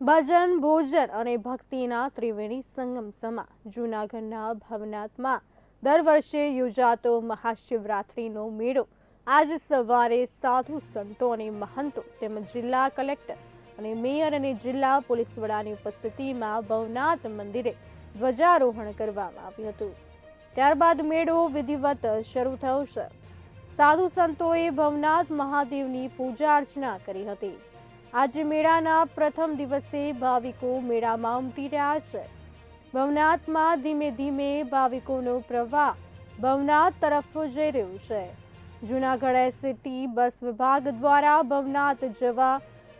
ભજન, ભોજન અને ભક્તિના ત્રિવેણી સંગમ સમા જૂનાગઢના ભવનાથમાં દર વર્ષે યોજાતો મહાશિવરાત્રિનો મેળો. આજ સવારે સાધુ સંતો અને મહંતો તેમજ જિલ્લા કલેક્ટર અને મેયર અને જિલ્લા પોલીસ વડાની ઉપસ્થિતિમાં ભવનાથ મંદિરે ધ્વજારોહણ કરવામાં આવ્યું હતું. ત્યારબાદ મેળો વિધિવત શરૂ થયો છે. સાધુ સંતોએ ભવનાથ મહાદેવની પૂજા અર્ચના કરી હતી. આજે મેળાના પ્રથમ દિવસે ભાવિકો મેળામાં ઉમટી રહ્યા છે. ભવનાથમાં ધીમે ધીમે ભાવિકોનો પ્રવાહ ભવનાથ તરફ જઈ રહ્યો છે. જૂનાગઢ એસટી બસ વિભાગ દ્વારા ભવનાથ જવા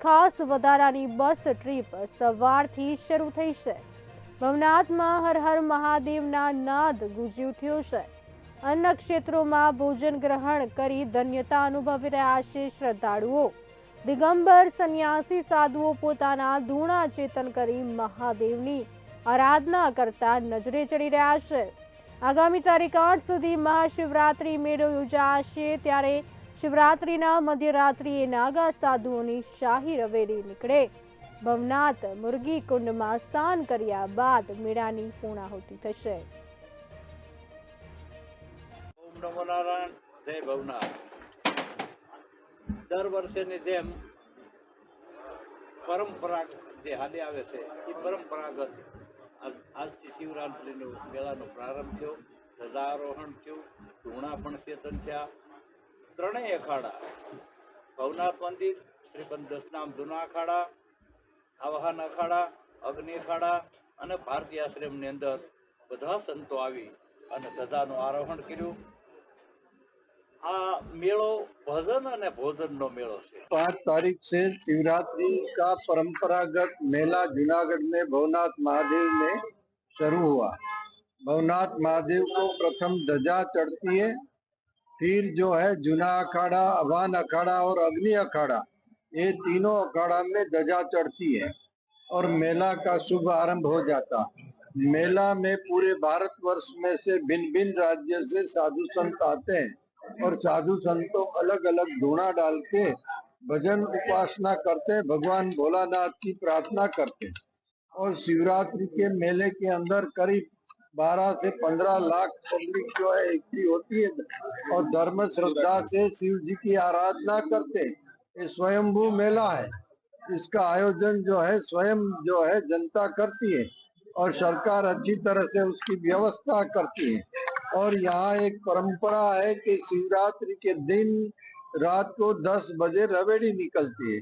ખાસ વધારાની બસ ટ્રીપ સવારથી શરૂ થઈ છે. ભવનાથમાં હર હર મહાદેવના નાદ ગુંજી ઉઠ્યો છે. અન્ય ક્ષેત્રોમાં ભોજન ગ્રહણ કરી ધન્યતા અનુભવી રહ્યા છે શ્રદ્ધાળુઓ. દિગંબર સંન્યાસી સાધુઓ પોતાના ધૂણા ચેતન કરી મહાદેવની આરાધના કરતા નજરે ચડી રહ્યા છે. આગામી તારીખ આઠ સુધી મહાશિવરાત્રિ મેળો યોજાશે ત્યારે શિવરાત્રિના મધ્યરાત્રિએ નાગા સાધુઓની શાહી રવેરી નીકળે. ભવનાથ મુરગી કુંડમાં સ્નાન કર્યા બાદ મેળાની પૂર્ણાહુતિ થશે. નમો નારાયણ. જય ભવનાથ. દર વર્ષેની જેમ પરંપરા જે હાલી આવે છે એ પરંપરાગત આજથી શિવરાત્રિનો મેળાનો પ્રારંભ થયો ધજારોહણ થયું, ધૂણા પણ ચેતન થયા, ત્રણેય અખાડા, ભવનાથ મંદિર શ્રીપંત દસનામ જૂના અખાડા, આવાહન અખાડા, અગ્નિ અખાડા અને ભારતીય આશ્રમની અંદર બધા સંતો આવી અને ધજાનું આરોહણ કર્યું. આ મેળો ભજન અને ભોજનનો મેળો છે पाँच तारीख से शिवरात्रि का परंपरागत मेला जूनागढ़ में भवनाथ महादेव में शुरू हुआ भवनाथ महादेव को प्रथम ध्वजा चढ़ती है फिर जो है जूना अखाड़ा अभान अखाड़ा और अग्नि अखाड़ा ये तीनों अखाड़ा में ध्वजा चढ़ती है और मेला का शुभ आरंभ हो जाता मेला में पूरे भारतवर्ष में से भिन्न भिन्न राज्य से साधु संत आते हैं और साधु संतों अलग अलग धूणा डाल के भजन उपासना करते, भगवान भोलानाथ की प्रार्थना करते। और शिवरात्रि के मेले के अंदर करीब 12 से 15 लाख पब्लिक जो है इकट्ठी होती है और धर्म श्रद्धा से शिव जी की आराधना करते। ये स्वयंभू मेला है। इसका आयोजन जो है, स्वयं जो है जनता करती है और सरकार अच्छी तरह से उसकी व्यवस्था करती है। और यहाँ एक परंपरा है कि शिवरात्रि के दिन रात को 10 बजे रवेड़ी निकलती है